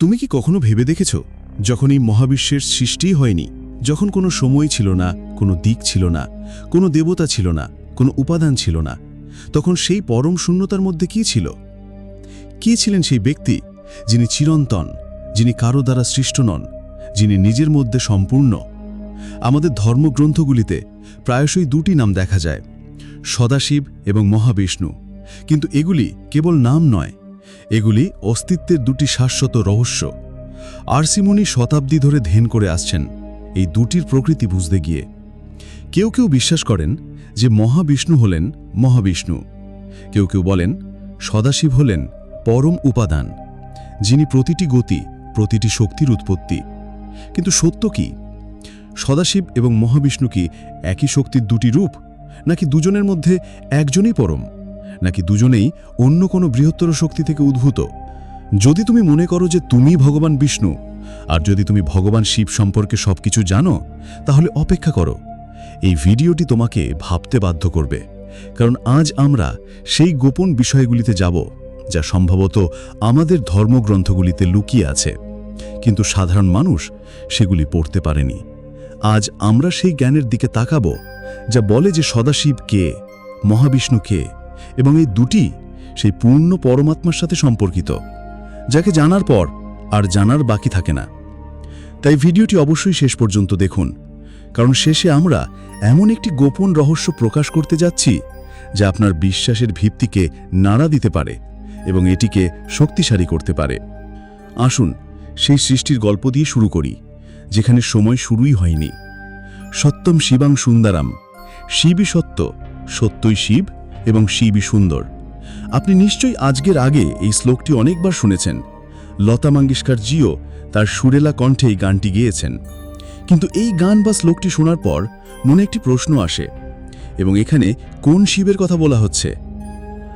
তুমি কি কখনো ভেবে দেখেছ, যখন এই মহাবিশ্বের সৃষ্টিই হয়নি, যখন কোনো সময় ছিল না, কোনো দিক ছিল না, কোনো দেবতা ছিল না, কোনো উপাদান ছিল না, তখন সেই পরম শূন্যতার মধ্যে কি ছিল? কে ছিলেন সেই ব্যক্তি, যিনি চিরন্তন, যিনি কারও দ্বারা সৃষ্ট নন, যিনি নিজের মধ্যে সম্পূর্ণ? আমাদের ধর্মগ্রন্থগুলিতে প্রায়শই দুটি নাম দেখা যায়, সদাশিব এবং মহাবিষ্ণু, কিন্তু এগুলি কেবল নাম নয় এগুলি অস্তিত্বের দুটি শাশ্বত রহস্য। আরসিমনি শতাব্দী ধরে ধ্যান করে আসছেন এই দুটির প্রকৃতি বুঝতে গিয়ে। কেউ কেউ বিশ্বাস করেন যে মহাবিষ্ণু হলেন মহাবিষ্ণু। কেউ কেউ বলেন সদাশিব হলেন পরম উপাদান, যিনি প্রতিটি গতি, প্রতিটি শক্তির উৎপত্তি। কিন্তু সত্য কি? সদাশিব এবং মহাবিষ্ণু কি একই শক্তির দুটি রূপ, নাকি দুজনের মধ্যে একজনই পরম? নাকি দুজনেই অন্য কোনো বৃহত্তর শক্তি থেকে উদ্ভূত? যদি তুমি মনে করো যে তুমি ভগবান বিষ্ণু, আর যদি তুমি ভগবান শিব সম্পর্কে সবকিছু জানো, তাহলে অপেক্ষা করো। এই ভিডিওটি তোমাকে ভাবতে বাধ্য করবে। কারণ আজ আমরা সেই গোপন বিষয়গুলিতে যাব, যা সম্ভবত আমাদের ধর্মগ্রন্থগুলিতে লুকিয়ে আছে। কিন্তু সাধারণ মানুষ সেগুলি পড়তে পারেনি। আজ আমরা সেই জ্ঞানের দিকে তাকাবো, যা বলে যে সদাশিব কে, মহাবিষ্ণু কে এবং এই দুটি সেই পূর্ণ পরমাত্মার সাথে সম্পর্কিত, যাকে জানার পর আর জানার বাকি থাকে না। তাই ভিডিওটি অবশ্যই শেষ পর্যন্ত দেখুন, কারণ শেষে আমরা এমন একটি গোপন রহস্য প্রকাশ করতে যাচ্ছি, যা আপনার বিশ্বাসের ভিত্তিকে নাড়া দিতে পারে এবং এটিকে শক্তিশালী করতে পারে। আসুন সেই সৃষ্টির গল্প দিয়ে শুরু করি, যেখানে সময় শুরুই হয়নি। সত্যম শিবাং সুন্দরাম, শিবই সত্য, সত্যই শিব এবং শিবই সুন্দর। আপনি নিশ্চয়ই আজকের আগে এই শ্লোকটি অনেকবার শুনেছেন। লতা মঙ্গেশকর জিও তার সুরেলা কণ্ঠে এই গানটি গেয়েছেন। কিন্তু এই গান বা শ্লোকটি শোনার পর মনে একটি প্রশ্ন আসে এবং এখানে কোন শিবের কথা বলা হচ্ছে?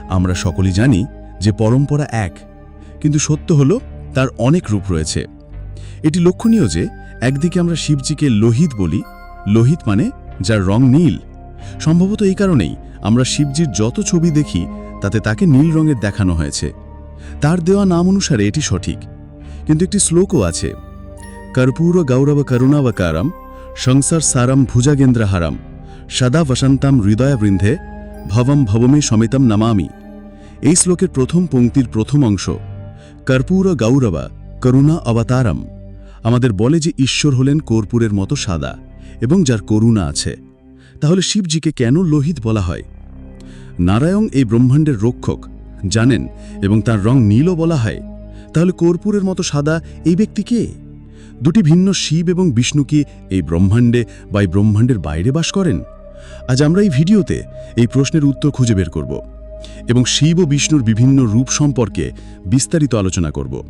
আমরা সকলেই জানি যে পরম্পরা এক, কিন্তু সত্য হল তার অনেক রূপ রয়েছে। এটি লক্ষণীয় যে একদিকে আমরা শিবজিকে লোহিত বলি, লোহিত মানে যার রং নীল সম্ভবত এই কারণেই আমরা শিবজির যত ছবি দেখি, তাতে তাকে নীল রঙের দেখানো হয়েছে। তার দেওয়া নাম অনুসারে এটি সঠিক। কিন্তু একটি শ্লোকও আছে। কর্পূর গৌরব করুণাবকারম, সংসার সারম ভুজাগেন্দ্রহারম, সদা বসন্তাম হৃদয়বৃন্ধে ভবম ভবমে সমিতম নমামি। এই শ্লোকের প্রথম পংক্তির প্রথম অংশ, কর্পূর গৌরবা করুণা অবতারম। আমাদের বলে যে ঈশ্বর হলেন কর্পূরের মতো সাদা এবং যার করুণা আছে। তাহলে শিবজিকে কেন লোহিত বলা হয়? নারায়ণ এই ব্রহ্মাণ্ডের রক্ষক, জানেন, এবং তার রং নীলও বলা হয়। তাহলে কর্পূরের মতো সাদা এই ব্যক্তি কে? দুটি ভিন্ন শিব এবং বিষ্ণু কি এই ব্রহ্মাণ্ডে বা এই ব্রহ্মাণ্ডের বাইরে বাস করেন? আজ আমরা এই ভিডিওতে এই প্রশ্নের উত্তর খুঁজে বের করব এবং শিব ও বিষ্ণুর বিভিন্ন রূপ সম্পর্কে বিস্তারিত আলোচনা করব।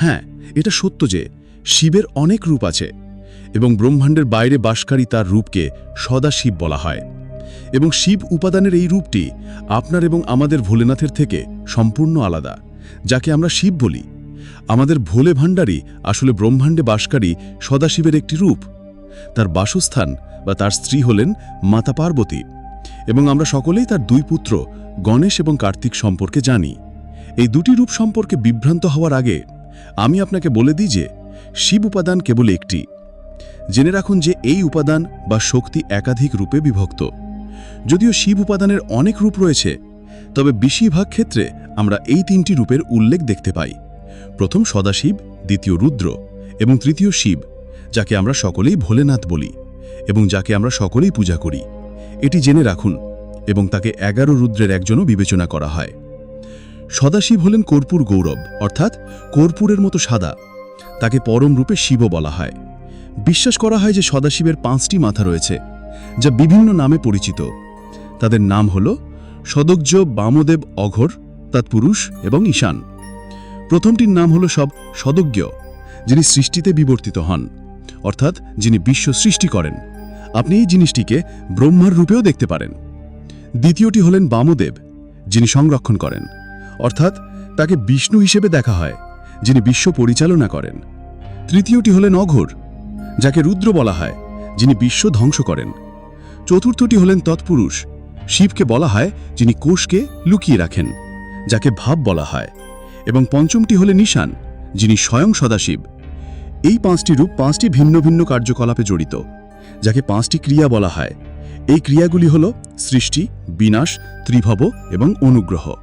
হ্যাঁ এটা সত্য যে শিবের অনেক রূপ আছে। এবং ব্রহ্মাণ্ডের বাইরে বাসকারী তার রূপকে সদাশিব বলা হয়। এবং শিব উপাদানের এই রূপটি আপনার এবং আমাদের ভোলেনাথের থেকে সম্পূর্ণ আলাদা, যাকে আমরা শিব বলি। আমাদের ভোলে ভাণ্ডারী আসলে ব্রহ্মাণ্ডে বাসকারী সদাশিবের একটি রূপ। তার বাসস্থান বা তার স্ত্রী হলেন মাতা পার্বতী। এবং আমরা সকলেই তার দুই পুত্র, গণেশ এবং কার্তিক সম্পর্কে জানি। এই দুটি রূপ সম্পর্কে বিভ্রান্ত হওয়ার আগে আমি আপনাকে বলে দিই যে, শিব উপাদান কেবল একটি। জেনে রাখুন যে এই উপাদান বা শক্তি একাধিক রূপে বিভক্ত। যদিও শিব উপাদানের অনেক রূপ রয়েছে, তবে বেশিরভাগ ক্ষেত্রে আমরা এই তিনটি রূপের উল্লেখ দেখতে পাই। প্রথম সদাশিব, দ্বিতীয় রুদ্র এবং তৃতীয় শিব, যাকে আমরা সকলেই ভোলেনাথ বলি এবং যাকে আমরা সকলেই পূজা করি। এটি জেনে রাখুন এবং তাকে এগারো রুদ্রের একজনও বিবেচনা করা হয়। সদাশিব হলেন কর্পূর গৌরব, অর্থাৎ কর্পূরের মতো সাদা, তাকে পরম রূপে শিব বলা হয়। বিশ্বাস করা হয় যে সদাশিবের পাঁচটি মাথা রয়েছে, যা বিভিন্ন নামে পরিচিত। তাদের নাম হল সদজ্জ বামদেব অঘর, তৎপুরুষ এবং ঈশান। প্রথমটির নাম হল সব সদজ্ঞ যিনি সৃষ্টিতে বিবর্তিত হন, অর্থাৎ যিনি বিশ্ব সৃষ্টি করেন। আপনি এই জিনিসটিকে ব্রহ্মার রূপেও দেখতে পারেন। দ্বিতীয়টি হলেন বামদেব, যিনি সংরক্ষণ করেন, অর্থাৎ তাকে বিষ্ণু হিসেবে দেখা হয়, যিনি বিশ্ব পরিচালনা করেন। তৃতীয়টি হলেন অঘোর যাকে রুদ্র বলা হয়, যিনি বিশ্ব ধ্বংস করেন। চতুর্থটি হলেন তৎপুরুষ। শিবকে বলা হয়, যিনি কোষকে লুকিয়ে রাখেন, যাকে ভাব বলা হয়। এবং পঞ্চমটি হলে নিশান যিনি স্বয়ং সদাশিব। এই পাঁচটি রূপ পাঁচটি ভিন্ন ভিন্ন কার্যকলাপে জড়িত, যাকে পাঁচটি ক্রিয়া বলা হয়। এই ক্রিয়াগুলি হল সৃষ্টি, বিনাশ, ত্রিভব এবং অনুগ্রহ।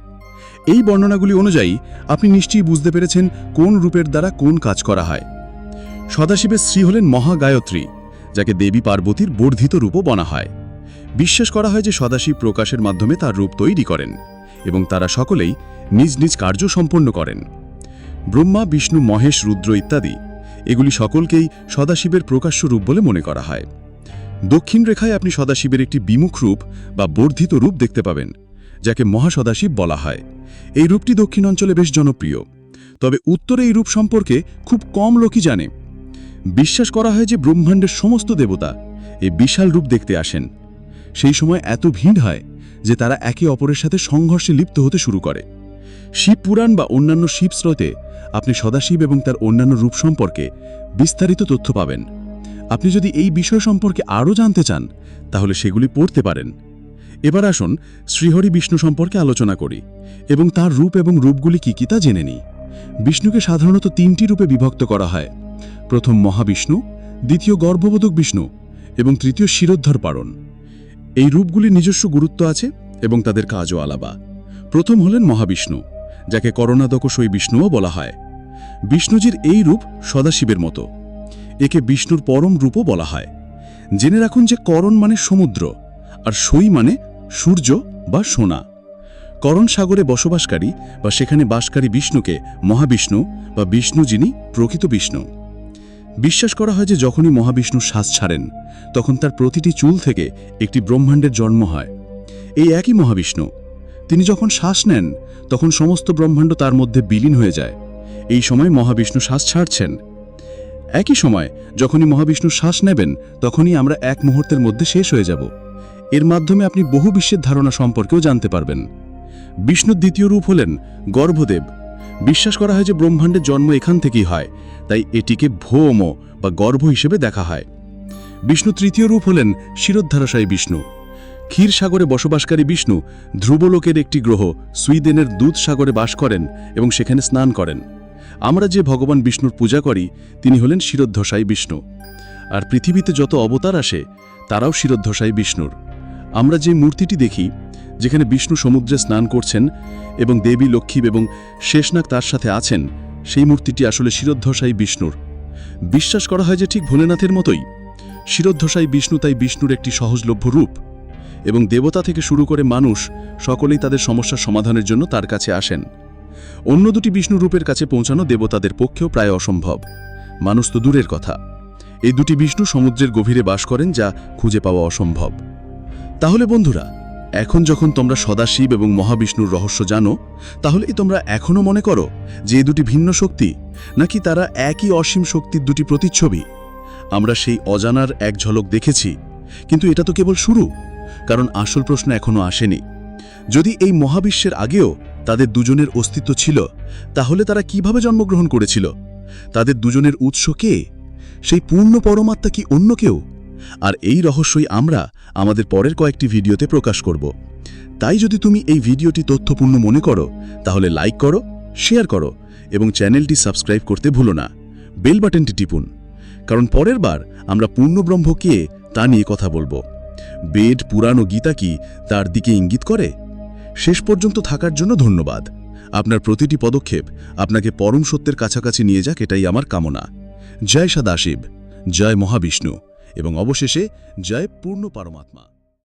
এই বর্ণনাগুলি অনুযায়ী আপনি নিশ্চয়ই বুঝতে পেরেছেন কোন রূপের দ্বারা কোন কাজ করা হয়। সদাশিবের স্ত্রী হলেন মহাগায়ত্রী, যাকে দেবী পার্বতীর বর্ধিত রূপও বলা হয়। বিশ্বাস করা হয় যে সদাশিব প্রকাশের মাধ্যমে তার রূপ তৈরি করেন এবং তারা সকলেই নিজ নিজ কার্য সম্পন্ন করেন। ব্রহ্মা, বিষ্ণু, মহেশ, রুদ্র ইত্যাদি, এগুলি সকলকেই সদাশিবের প্রকাশ্য রূপ বলে মনে করা হয়। দক্ষিণ রেখায় আপনি সদাশিবের একটি বিমুখ রূপ বা বর্ধিত রূপ দেখতে পাবেন, যাকে মহাসদাশিব বলা হয়। এই রূপটি দক্ষিণ অঞ্চলে বেশ জনপ্রিয়। তবে উত্তরে এই রূপ সম্পর্কে খুব কম লোকই জানে। বিশ্বাস করা হয় যে ব্রহ্মাণ্ডের সমস্ত দেবতা এই বিশাল রূপ দেখতে আসেন। সেই সময় এত ভিড় হয় যে তারা একে অপরের সাথে সংঘর্ষে লিপ্ত হতে শুরু করে। শিব পুরাণ বা অন্যান্য শিব স্রোতে আপনি সদাশিব এবং তার অন্যান্য রূপ সম্পর্কে বিস্তারিত তথ্য পাবেন। আপনি যদি এই বিষয় সম্পর্কে আরও জানতে চান, তাহলে সেগুলি পড়তে পারেন। এবার আসুন শ্রীহরি বিষ্ণু সম্পর্কে আলোচনা করি এবং তার রূপ এবং রূপগুলি কি কি তা জেনে নিই। বিষ্ণুকে সাধারণত তিনটি রূপে বিভক্ত করা হয়। প্রথম মহাবিষ্ণু, দ্বিতীয় গর্ভবোধক বিষ্ণু এবং তৃতীয় শিরোদ্ধর পারণ। এই রূপগুলির নিজস্ব গুরুত্ব আছে এবং তাদের কাজও আলাবা প্রথম হলেন মহাবিষ্ণু, যাকে করণাদকসই বিষ্ণুও বলা হয়। বিষ্ণুজির এই রূপ সদাশিবের মতো। একে বিষ্ণুর পরম রূপও বলা হয়। জেনে রাখুন যে করণ মানে সমুদ্র, আর সই মানে সূর্য বা সোনা। করণ সাগরে বসবাসকারী বা সেখানে বাসকারী বিষ্ণুকে মহাবিষ্ণু বা বিষ্ণু যিনি প্রকৃত বিষ্ণু। বিশ্বাস করা হয় যে যখনই মহাবিষ্ণু শ্বাস ছাড়েন, তখন তার প্রতিটি চুল থেকে একটি ব্রহ্মাণ্ডের জন্ম হয়। এই একই মহাবিষ্ণু, তিনি যখন শ্বাস নেন, তখন সমস্ত ব্রহ্মাণ্ড তার মধ্যে বিলীন হয়ে যায়। এই সময় মহাবিষ্ণু শ্বাস ছাড়ছেন। একই সময়, যখনই মহাবিষ্ণু শ্বাস নেবেন, তখনই আমরা এক মুহূর্তের মধ্যে শেষ হয়ে যাব। এর মাধ্যমে আপনি বহু বিশ্বের ধারণা সম্পর্কেও জানতে পারবেন। বিষ্ণুর দ্বিতীয় রূপ হলেন গর্ভদেব। বিশ্বাস করা হয় যে ব্রহ্মাণ্ডের জন্ম এখান থেকেই হয়, তাই এটিকে ভৌম বা গর্ভ হিসেবে দেখা হয়। বিষ্ণু তৃতীয় রূপ হলেন শিরোদ্ধারসায়ী বিষ্ণু। ক্ষীর সাগরে বসবাসকারী বিষ্ণু ধ্রুবলোকের একটি গ্রহ সুইডেনের দুধ সাগরে বাস করেন এবং সেখানে স্নান করেন। আমরা যে ভগবান বিষ্ণুর পূজা করি, তিনি হলেন শিরোধ্বসায়ী বিষ্ণু। আর পৃথিবীতে যত অবতার আসে, তারাও শিরোধ্বসায়ী বিষ্ণুর। আমরা যে মূর্তিটি দেখি যেখানে বিষ্ণু সমুদ্রে স্নান করছেন এবং দেবী লক্ষ্মী এবং শেষনাগ তার সাথে আছেন, সেই মূর্তিটি আসলে শিরোধ্বসায়ী বিষ্ণুর। বিশ্বাস করা হয় যে ঠিক ভোলেনাথের মতোই। শিরোধ্বসায়ী বিষ্ণু তাই বিষ্ণুর একটি সহজলভ্য রূপ এবং দেবতা থেকে শুরু করে মানুষ সকলেই তাদের সমস্যার সমাধানের জন্য তার কাছে আসেন। অন্য দুটি বিষ্ণু রূপের কাছে পৌঁছানো দেবতাদের পক্ষেও প্রায় অসম্ভব। মানুষ তো দূরের কথা। এই দুটি বিষ্ণু সমুদ্রের গভীরে বাস করেন যা খুঁজে পাওয়া অসম্ভব। তাহলে বন্ধুরা এখন যখন তোমরা সদাশিব এবং মহাবিষ্ণুর রহস্য জানো তাহলে তোমরা এখনও মনে করো যে দুটি ভিন্ন শক্তি, নাকি তারা একই অসীম শক্তির দুটি প্রতিচ্ছবি। আমরা সেই অজানার এক ঝলক দেখেছি, কিন্তু এটা তো কেবল শুরু, কারণ আসল প্রশ্ন এখনও আসেনি। যদি এই মহাবিশ্বের আগেও তাদের দুজনের অস্তিত্ব ছিল, তাহলে তারা কীভাবে জন্মগ্রহণ করেছিল? তাদের দুজনের উৎস কে? সেই পূর্ণ পরমাত্মা কি অন্য কেউ? আর এই রহস্যই আমরা আমাদের পরের কয়েকটি ভিডিওতে প্রকাশ করব। তাই যদি তুমি এই ভিডিওটি তথ্যপূর্ণ মনে করো, তাহলে লাইক করো, শেয়ার করো এবং চ্যানেলটি সাবস্ক্রাইব করতে ভুলো না। বেল বাটনটি টিপুন। কারণ পরের বার আমরা পূর্ণব্রহ্ম কে তা নিয়ে কথা বলব। বেদ, পুরাণ ও গীতা কি তার দিকে ইঙ্গিত করে? শেষ পর্যন্ত থাকার জন্য ধন্যবাদ। আপনার প্রতিটি পদক্ষেপ আপনাকে পরম সত্যের কাছাকাছি নিয়ে যাক, এটাই আমার কামনা। জয় সদাশিব। জয় মহাবিষ্ণু। এবং অবশেষে জয় পূর্ণ পরমাত্মা।